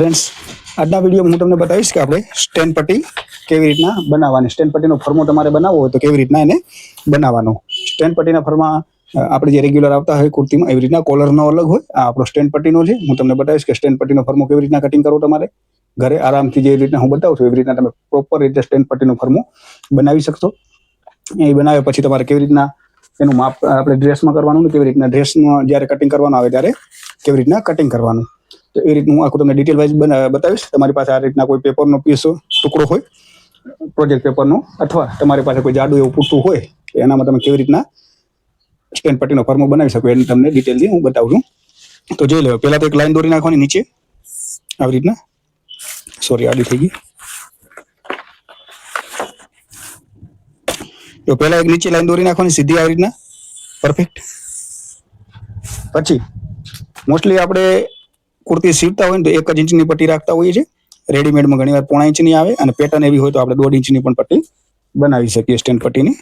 Friends આજના વિડીયોમાં હું તમને બતાવીશ કે આપણે સ્ટેન્ડ પટ્ટી કેવી રીતના બનાવવાની. સ્ટેન્ડ પટ્ટીનો ફર્મો તમારે બનાવવો હોય તો કેવી રીતના એને બનાવવાનો. સ્ટેન્ડ પટ્ટીના ફર્મા આપણે જે રેગ્યુલર આવતા હોય કુર્તીમાં, એવી રીતના કોલરનો અલગ હોય. આ આપણો સ્ટેન્ડ પટ્ટીનો છે. હું તમને બતાવીશ કે સ્ટેન્ડ પટ્ટીનો ફર્મો કેવી રીતના કટિંગ કરવો તમારે. ઘરે આરામથી જે રીતના હું બતાવું છું, એવી રીતના તમે પ્રોપર રીતે સ્ટેન્ડ પટ્ટીનો ફર્મો બનાવી શકશો. એ બનાવ્યા પછી તમારે કેવી રીતના એનું માપ, આપણે ડ્રેસમાં કરવાનું ને કેવી રીતના ડ્રેસમાં જ્યારે કટિંગ કરવાનું આવે ત્યારે કેવી રીતના કટિંગ કરવાનું. તો એ રીતનું આખું તમને ડિટેલ વાઇઝ બતાવીશ. તમારી પાસે આ રીતના કોઈ પેપરનો પીસ ટુકડો હોય પ્રોજેક્ટ પેપરનો અથવા તમારી પાસે કોઈ જાડું એવું પૂરતું હોય, તો એનામાં તમે કેવી રીતના સ્ટેન્ડ પટ્ટીનો ફર્મો બનાવી શકો. એની તમને ડિટેલથી હું બતાવું છું. તો જોઈ લો, પહેલાં તો એક લાઈન દોરી નાખવાની નીચે. આવી રીતના. સોરી આડી થઈ ગઈ. તો પહેલા એક નીચે લાઈન દોરી નાખવાની, સીધી આવી રીતના. પરફેક્ટ પછી મોસ્ટલી આપણે કુર્તી સીવતા હોય ને તો એક જ ઇંચની પટ્ટી રાખતા હોઈએ છીએ. રેડીમેડમાં ઘણીવાર પોણા ઇંચની આવે અને પેટર્ન એવી હોય તો આપણે દોઢ ઇંચની પણ પટ્ટી બનાવી શકીએ સ્ટેન્ડ પટ્ટીની.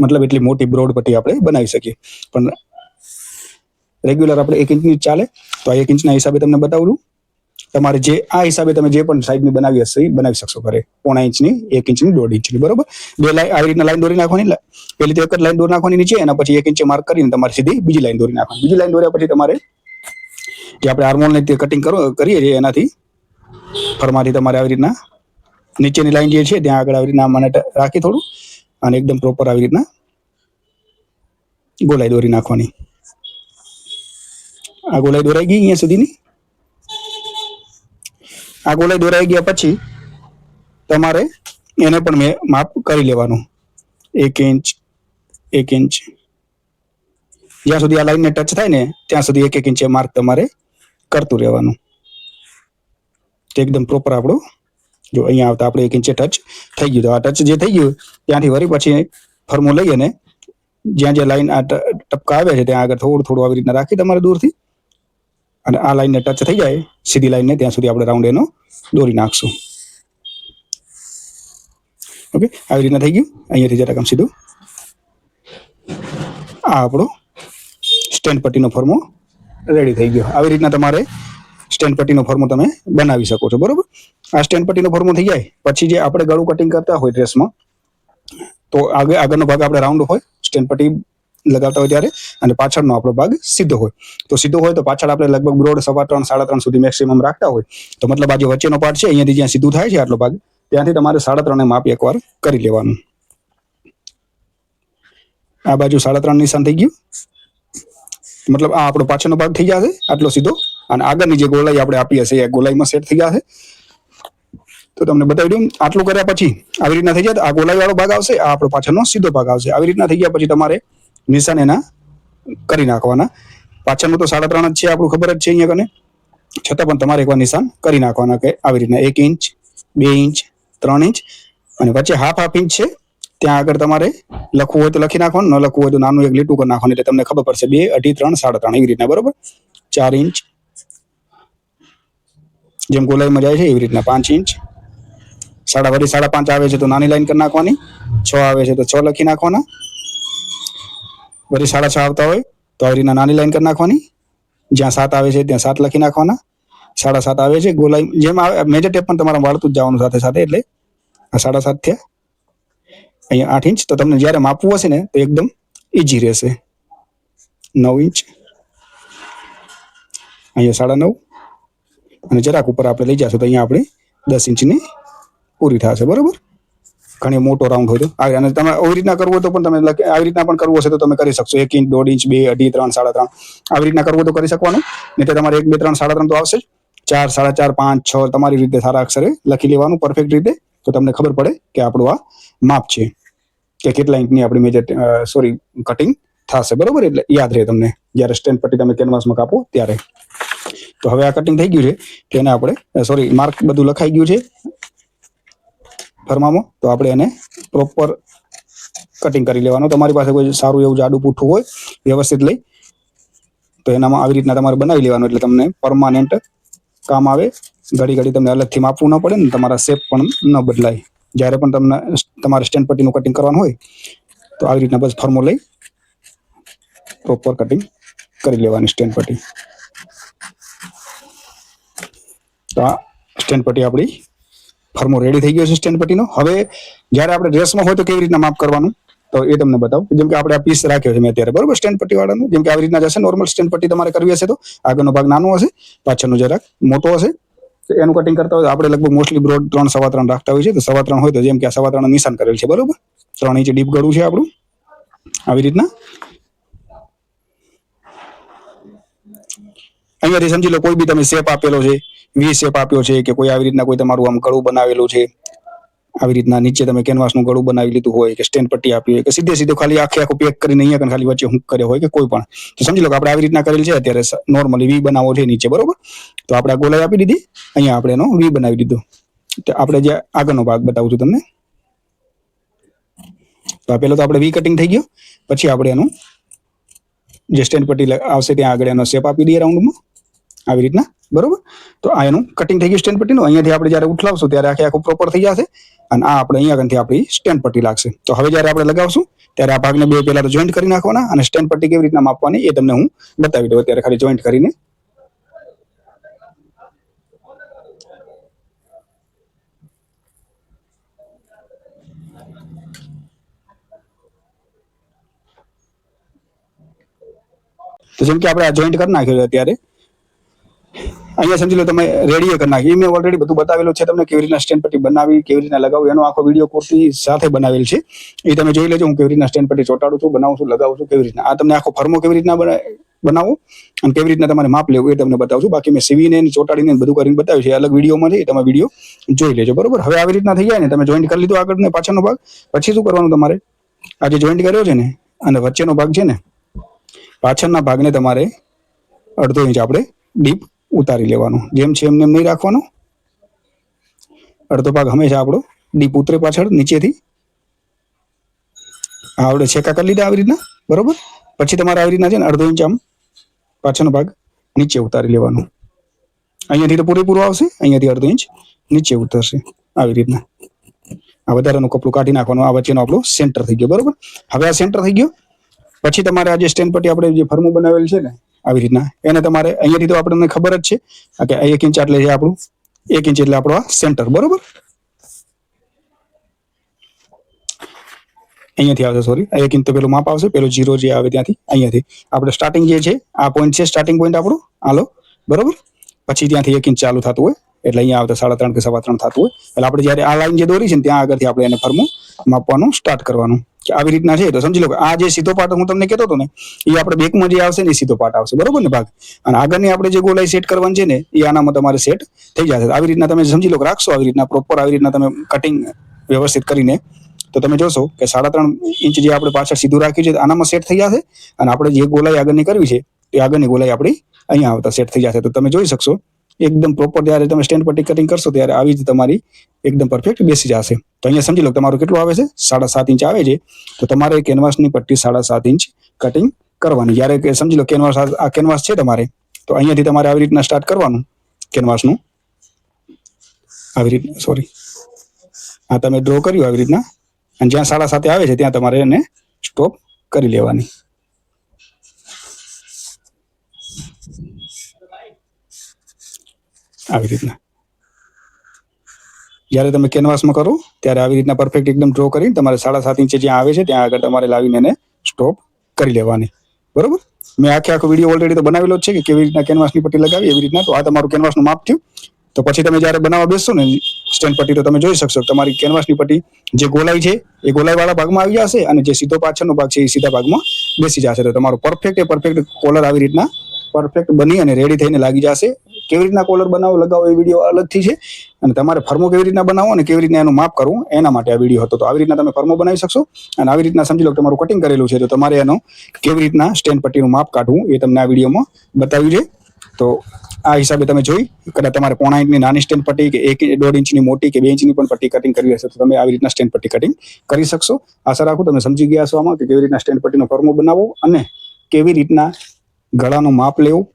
મતલબ એટલી મોટી બ્રોડ પટ્ટી આપણે બનાવી શકીએ. પણ રેગ્યુલર આપણે એક ઇંચની ચાલે. તો આ એક ઇંચના હિસાબે તમને બતાવું. તમારે જે, આ હિસાબે તમે જે પણ સાઈઝની બનાવી હશે બનાવી શકશો ઘરે. પોણા ઇંચની, એક ઇંચની, દોઢ ઇંચની, બરોબર? બે લાઈન આવી રીતના લાઈન દોરી નાખવાની. પેલી તો એક જ લાઈન દોરી નાખવાની નીચે એના પછી એક ઇંચે માર્ક કરીને તમારે સીધી બીજી લાઈન દોરી નાખવાની. બીજી લાઈન દોર્યા પછી તમારે જે આપણે હાર્મોનને તે કટિંગ કરો, કરીએ છીએ એનાથી. ફરમાથી તમારે આવી રીતના નીચેની લાઈન જે છે, ત્યાં આગળ આવી રીતના મને રાખી થોડું અને એકદમ પ્રોપર આવી રીતના ગોલાઈ દોરી નાખવાની. આ ગોલાઈ દોરાઈ ગઈ અહીંયા સુધીની. આ ગોલાઈ દોરાઈ ગયા પછી તમારે એને પણ મેં માપ કરી લેવાનું. એક ઇંચ એક ઇંચ જ્યાં સુધી આ લાઈનને ટચ થાય ને, ત્યાં સુધી એક એક ઇંચે માર્ક તમારે કરતું રહેવાનું. એકદમ પ્રોપર આપણું, જો અહીંયા આવતા આપણે એક ઇંચે ટચ થઈ ગયું. તો આ ટચ જે થઈ ગયું, ત્યાંથી વળી પછી ફર્મો લઈ અને જ્યાં જ્યાં લાઈન આ ટપકા આવે છે, ત્યાં આગળ થોડું થોડું આવી રીતના રાખી તમારે દૂરથી. અને આ લાઈનને ટચ થઈ જાય, સીધી લાઈનને ત્યાં સુધી આપણે રાઉન્ડ એનો દોરી નાખશું. ઓકે આવી રીતના થઈ ગયું. અહીંયાથી જરાક આમ સીધું. આ આપણો સ્ટેન્ડ પટ્ટીનો ફોર્મો રેડી થઈ ગયો. આવી રીતના તમારે સ્ટેન્ડ પટ્ટીનો ફોર્મો તમે બનાવી શકો છો, બરોબર? આ સ્ટેન્ડ પટ્ટીનો ફોર્મો થઈ જાય, પછી જે આપણે ગળું કટિંગ કરતા હોય ડ્રેસમાં તો આગળ આગળનો ભાગ આપણે રાઉન્ડ હોય સ્ટેન્ડ પટ્ટી લગાવતા હોય ત્યારે, અને પાછળનો આપણો ભાગ સીધો હોય. તો સીધો હોય તો પાછળ આપણે લગભગ બ્રોડ સવા ત્રણ, સાડા ત્રણ સુધી મેક્સિમમ રાખતા હોય. તો મતલબ આ જે વચ્ચેનો પાર્ટ છે, અહીંયાથી જ્યાં સીધું થાય છે આટલો ભાગ, ત્યાંથી તમારે સાડા ત્રણે માપ એકવાર કરી લેવાનું. આ બાજુ સાડા ત્રણ નિશાન થઈ ગયું. મતલબ આ આપણો પાછળનો ભાગ થઈ જશે આટલો સીધો. અને આગળની જે ગોલાઈ આપણે આપી હશે એ ગોલાઈમાં સેટ થઈ જશે તો તમને બતાવી દઉં, આટલું કર્યા પછી આવી રીતના થઈ જાય આ ગોલાઈ વાળો ભાગ આવશે, આ આપણો પાછળનો સીધો ભાગ આવશે. આવી રીતના થઈ ગયા પછી તમારે નિશાન એના કરી નાખવાના. પાછળનું તો સાડા ત્રણ જ છે, આપણું ખબર જ છે અહીંયા કને. છતાં પણ તમારે એકવાર નિશાન કરી નાખવાના કે આવી રીતના એક ઇંચ, બે ઇંચ, ત્રણ ઇંચ અને વચ્ચે હાફ હાફ ઇંચ છે. ત્યાં આગળ તમારે લખવું હોય તો લખી નાખવાનું, ન લખવું હોય તો નાનું એક લીટું કરી નાખવાનું. એટલે તમને ખબર પડશે, બે, અઢી, ત્રણ, સાડા ત્રણ. એવી રીતના, બરોબર? ચાર ઇંચ. જેમ ગોલાઈમાં જાય છે, એવી રીતના પાંચ ઇંચ. સાડા વળી સાડા પાંચ આવે છે તો નાની લાઈન કરી નાખવાની. છ આવે છે તો છ લખી નાખવાના. વળી સાડા છ આવતા હોય તો આવી રીતના નાની લાઈન કરી નાખવાની. જ્યાં સાત આવે છે ત્યાં સાત લખી નાખવાના. સાડા સાત આવે છે, ગોલાઈ જેમ આવે મેજર ટેપ પણ તમારા વાળતું જ જવાનું સાથે સાથે, એટલે આ સાડા સાત થયા. અહીંયા આઠ ઇંચ. તો તમને જ્યારે માપવું હશે ને, તો એકદમ ઈજી રહેશે. નવ ઇંચ. અહીંયા સાડા નવ. અને જરાક ઉપર આપણે લઈ જશું તો અહીંયા આપણે દસ ઇંચની પૂરી થશે. બરોબર? ઘણી મોટો રાઉન્ડ હોય તો. આ- અને તમે આવી રીતના કરવું તો પણ તમે આવી રીતના પણ કરવું હશે તો તમે કરી શકશો. એક ઇંચ, દોઢ ઇંચ, બે, અઢી, ત્રણ, સાડા ત્રણ. આવી રીતના કરવું તો કરી શકવાનું. નહીં તો તમારે એક, બે, ત્રણ, સાડા ત્રણ તો આવશે જ. ચાર, સાડા ચાર, પાંચ, છ, તમારી રીતે સારા અક્ષરે લખી લેવાનું. પરફેક્ટ રીતે. તો તમને ખબર પડે કે આપણું આ માપ છે. કે કેટલા ઇંચની આપણી મેજર સોરી કટિંગ થશે. બરોબર? એટલે યાદ રહે તમને. જ્યારે સ્ટેન્ડ પટ્ટી તમે કેનવાસમાં કાપો, ત્યારે. તો હવે આ કટિંગ થઈ ગયું છે. તેને આપણે સોરી માર્ક બધું લખાઈ ગયું છે. ફરમામાં. તો આપણે એને પ્રોપર કટિંગ કરી લેવાનું. તમારી પાસે કોઈ સારું એવું જાડું પૂઠું હોય, વ્યવસ્થિત લઈ, તો એનામાં આવી રીતના તમારે બનાવી લેવાનું. એટલે તમને પરમાનન્ટ કામ આવે. ઘડી ઘડી તમને અલગથી માપવું ન પડે ને તમારા શેપ પણ ન બદલાય. જ્યારે પણ તમને તમારે સ્ટેન્ડ પટ્ટીનું કટિંગ કરવાનું હોય, તો આવી રીતના બસ ફર્મો લઈ પ્રોપર કટિંગ કરી લેવાની સ્ટેન્ડ પટ્ટી તો આ સ્ટેન્ડ પટ્ટી આપણી ફર્મો રેડી થઈ ગયો છે સ્ટેન્ડ પટ્ટીનો હવે જ્યારે આપણે ડ્રેસમાં હોય તો કેવી રીતના માપ કરવાનું? તો એ તમને બતાવું. જેમ કે આપણે આ પીસ રાખ્યો છે મેં અત્યારે, બરોબર? સ્ટેન્ડ પટ્ટી વાળાનું. જેમ કે આવી રીતના જશે નોર્મલ સ્ટેન્ડ પટ્ટી તમારે કરવી હશે તો. આગળનો ભાગ નાનો હશે, પાછળનો જરાક મોટો હશે. એનું કટિંગ કરતા હોય આપણે લગભગ મોસ્ટલી બ્રોડ ત્રણ સવા ત્રણ રાખતા હોય છે તો સવા ત્રણ હોય તો જેમ કે આ સવા ત્રણ નિશાન કરેલ છે, બરોબર? ત્રણ ઇંચ ડીપ ગળું છે આપણું. આવી રીતના. અહીંયાથી સમજી લો, કોઈ બી તમે શેપ આપેલો છે વી શેપ આપ્યો છે કે કોઈ આવી રીતના કોઈ તમારું આમ ગળું બનાવેલું છે આવી રીતના નીચે તમે કેનવાસનું ગળું બનાવી લીધું હોય કે સ્ટેન્ડ પટ્ટી આપી હોય કે સીધે સીધું ખાલી આખે આખું પેક કરીને અહીંયા ખાલી વચ્ચે હું કર્યો હોય કે કોઈ પણ. તો સમજી લો કે આપણે આવી રીતના કરેલ છે, અત્યારે નોર્મલી વી બનાવો છે નીચે, બરોબર? તો આપણે ગોલાઈ આપી દીધી, અહીંયા આપણે એનો વી બનાવી દીધો. તો આપણે જે આગળનો ભાગ બતાવું છું તમને. તો પેલો તો આપણે વી કટિંગ થઈ ગયો, પછી આપણે એનું જે સ્ટેન્ડ પટ્ટી આવશે ત્યાં આગળ એનો શેપ આપી દઈએ રાઉન્ડમાં આવી રીતના. બરોબર? તો આ એનું કટિંગ થઈ ગયું સ્ટેન્ડ પટ્ટીનું. અહીંયાથી આપણે જ્યારે ઉઠલાવશું ત્યારે આખે આખું પ્રોપર થઈ જશે અને આ આપણે અહીંયા આગળથી આપણી સ્ટેન્ડ પટ્ટી લાગશે. તો હવે જ્યારે આપણે લગાવશું ત્યારે આ ભાગને બે પહેલા તો જોઈન્ટ કરી નાખવાના અને સ્ટેન્ડ પટ્ટી કેવી રીતના માપવાની એ તમને હું બતાવી દઉં. અત્યારે ખાલી જોઈન્ટ કરીને. તો જેમ કે આપણે આ જોઈન્ટ કરી નાખ્યું છે અત્યારે. અહીંયા સમજી લો તમે રેડિયો કરી નાખી. મેં ઓલરેડી બધું બતાવેલું છે તમને કેવી રીતના સ્ટેન્ડ પટ્ટી બનાવી, કેવી રીતના લગાવવું, એનો આખો વીડિયો કોર્સની સાથે બનાવેલ છે. એ તમે જોઈ લેજો હું કેવી રીતના સ્ટેન્ડ પટ્ટી ચોટાડું છું, બનાવું છું, લગાવું છું, કેવી રીતના. આ તમને આખો ફર્મો કેવી રીતના બના- બનાવો અને કેવી રીતના તમારે માપ લેવું એ તમને બતાવું છું. બાકી મેં સીવીને ચોટાડીને બધું કરીને બતાવ્યું છે. અલગ વિડીયોમાં છે તમે વીડિયો જોઈ લેજો. બરોબર? હવે આવી રીતના થઈ જાય ને, તમે જોઈન્ટ કરી લીધો આગળ ને પાછળનો ભાગ. પછી શું કરવાનું તમારે? આજે જોઈન્ટ કર્યો છે ને, અને વચ્ચેનો ભાગ છે ને, પાછળના ભાગને તમારે અડધો ઇંચ આપણે ડીપ ઉતારી લેવાનું. જેમ છે એમને એમ નહીં રાખવાનો. અડધો ભાગ હંમેશા આપણો ડીપ ઉતરે પાછળ, નીચેથી. આવડે છેકા કરી લીધા આવી રીતના, બરોબર? પછી તમારે આવી રીતના છે ને અડધો ઇંચ આમ પાછળનો ભાગ નીચે ઉતારી લેવાનો. અહીંયાથી તો પૂરેપૂરો આવશે, અહીંયાથી અડધો ઇંચ નીચે ઉતરશે, આવી રીતના. આ વધારાનું કપડું કાઢી નાખવાનું, આ વચ્ચેનો આપણો સેન્ટર થઈ ગયો, બરોબર? હવે આ સેન્ટર થઈ ગયો. પછી તમારે આ જે સ્ટેન્ડ પટ્ટી આપણે જે ફર્મો બનાવેલ છે ને આવી રીતના. એને તમારે અહીંયાથી તો આપણને ખબર જ છે કે એક ઇંચ એટલે આપણું, એક ઇંચ એટલે આપણો આ સેન્ટર બરોબર? અહીંયાથી આવશે સોરી એક ઇંચ તો પેલું માપ આવશે, પેલું જીરો જે આવે ત્યાંથી, અહીંયાથી. આપણે સ્ટાર્ટિંગ જે છે, આ પોઈન્ટ છે સ્ટાર્ટિંગ પોઈન્ટ આપણું? હાલો, બરોબર? પછી ત્યાંથી એક ઇંચ ચાલુ થતું હોય, એટલે અહીંયા આવતા સાડા ત્રણ કે સવા ત્રણ થતું હોય. એટલે આપણે જ્યારે આ લાઈન જે દોરી છે ને, ત્યાં આગળથી આપણે એને ફરમું માપવાનું સ્ટાર્ટ કરવાનું. કે આવી રીતના છે, તો સમજી લો કે આ જે સીધો પાર્ટ હું તમને કહેતો હતો ને, એ આપણે બેકમાં જે આવશે ને એ સીધો પાર્ટ આવશે. બરોબર ને ભાગ? અને આગળની આપણે જે ગોલાઈ સેટ કરવાની છે ને, એ આનામાં તમારે સેટ થઈ જશે. આવી રીતના તમે સમજી લો કે રાખશો આવી રીતના પ્રોપર આવી રીતના તમે કટિંગ વ્યવસ્થિત કરીને, તો તમે જોશો કે સાડા ત્રણ ઇંચ જે આપણે પાછળ સીધું રાખ્યું છે, આનામાં સેટ થઈ જશે. અને આપણે જે ગોલાઈ આગળની કરવી છે, એ આગળની ગોલાઈ આપણી અહીંયા આવતા સેટ થઈ જશે. તો તમે જોઈ શકશો એકદમ પ્રોપર જ્યારે તમે સ્ટેન્ડ પર કટિંગ કરશો ત્યારે આવી જ તમારી એકદમ પરફેક્ટ બેસી જશે. તો અહીંયા સમજી લો તમારું કેટલું આવે છે? સાડા સાત ઇંચ આવે છે. તો તમારે કેનવાસની પટ્ટી સાડા સાત ઇંચ કટિંગ કરવાની. જ્યારે કે સમજી લો કેનવાસ આ કેનવાસ છે તમારે, તો અહીંયાથી તમારે આવી રીતના સ્ટાર્ટ કરવાનું કેનવાસનું. આવી રીતના સોરી આ તમે ડ્રો કર્યું, આવી રીતના. અને જ્યાં સાડા સાતે આવે છે, ત્યાં તમારે એને સ્ટોપ કરી લેવાની. આવી રીતના. જ્યારે તમે કેનવાસમાં કરો, ત્યારે આવી રીતના પરફેક્ટ એકદમ ડ્રો કરીને તમારે સાડા સાત ઇંચે જ્યાં આવે છે, ત્યાં આગળ તમારે લાવીને એને સ્ટોપ કરી લેવાની. બરોબર? મેં આખે આખો વીડિયો ઓલરેડી તો બનાવેલો જ છે કે કેવી રીતના કેનવાસની પટ્ટી લગાવી, એવી રીતના. તો આ તમારું કેનવાસનું માપ થયું. તો પછી તમે જ્યારે બનાવવા બેસશો ને સ્ટેન્ડ પટ્ટી, તો તમે જોઈ શકશો તમારી કેનવાસની પટ્ટી જે ગોલાઈ છે, એ ગોલાઈ વાળા ભાગમાં આવી જશે અને જે સીધો પાછળનો ભાગ છે, એ સીધા ભાગમાં બેસી જશે. તો તમારો પરફેક્ટ એ પરફેક્ટ કોલર આવી રીતના પરફેક્ટ બની અને રેડી થઈને લાગી જશે. કેવી રીતના કોલર બનાવો, લગાવો, એ વીડિયો અલગથી છે. અને તમારે ફર્મો કેવી રીતના બનાવો અને કેવી રીતના એનું માપ કરવું, એના માટે આ વીડિયો હતો. તો આવી રીતના તમે ફર્મો બનાવી શકશો. અને આવી રીતના સમજી લો તમારું કટિંગ કરેલું છે, તો તમારે એનો કેવી રીતના સ્ટેન્ડ પટ્ટીનું માપ કાઢવું, એ તમને આ વિડીયોમાં બતાવ્યું છે. તો આ હિસાબે તમે જોઈ, કદાચ તમારે પોણા ઇંચની નાની સ્ટેન્ડ પટ્ટી કે એક દોઢ ઇંચની મોટી કે બે ઇંચની પણ પટ્ટી કટિંગ કરવી હશે, તો તમે આવી રીતના સ્ટેન્ડ પટ્ટી કટિંગ કરી શકશો. આશા રાખું તમે સમજી ગયા છો આમાં કે કેવી રીતના સ્ટેન્ડ પટ્ટીનો ફર્મો બનાવો અને કેવી રીતના ગળાનું માપ લેવું.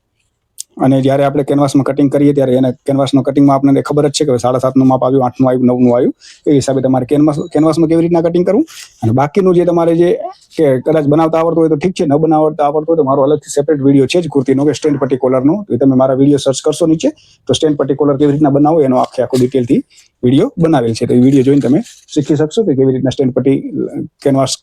અને જ્યારે આપણે કેનવાસમાં કટિંગ કરીએ ત્યારે એને કેનવાસનો કટિંગમાં આપણને ખબર જ છે કે સાડા સાતનું માપ આવ્યું, આઠનું આવ્યું, નવનું આવ્યું. એ હિસાબે તમારે કેનવાસ, કેનવાસમાં કેવી રીતના કટિંગ કરવું? અને બાકીનું જે તમારે જે કે કદાચ બનાવતા આવડતું હોય તો ઠીક છે, ન બનાવતા આવડતું હોય તો મારો અલગથી સેપરેટ વીડિયો છે જ, કુર્તીનો કે સ્ટેન્ડ પટ્ટી કોલરનો તો તમે મારા વીડિયો સર્ચ કરશો નીચે, તો સ્ટેન્ડ પટ્ટી કોલર કેવી રીતના બનાવો, એનો આખે આખો ડિટેલથી વીડિયો બનાવેલ છે. તો એ વીડિયો જોઈને તમે શીખી શકશો કે કેવી રીતના સ્ટેન્ડ પટ્ટી કેનવાસ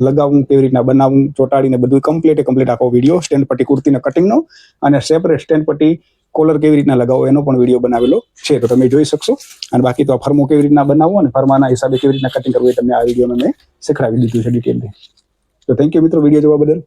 લગાવવું કેવી રીતના બનાવવું ચોટાડીને બધું કમ્પ્લીટ કમ્પ્લીટ આખો વીડિયો સ્ટેન્ડ પટ્ટી, કુર્તીના કટિંગનો અને સેપરેટ સ્ટેન્ડ પટ્ટી કોલર કેવી રીતના લગાવો એનો પણ વીડિયો બનાવેલો છે. તો તમે જોઈ શકશો. અને બાકી તો આ ફર્મો કેવી રીતના બનાવવો અને ફર્માના હિસાબે કેવી રીતના કટિંગ કરવું એ તમને આ વિડીયોમાં મેં શીખડાવી દીધું છે ડિટેલથી તો થેન્ક યુ મિત્રો વીડિયો જોવા બદલ.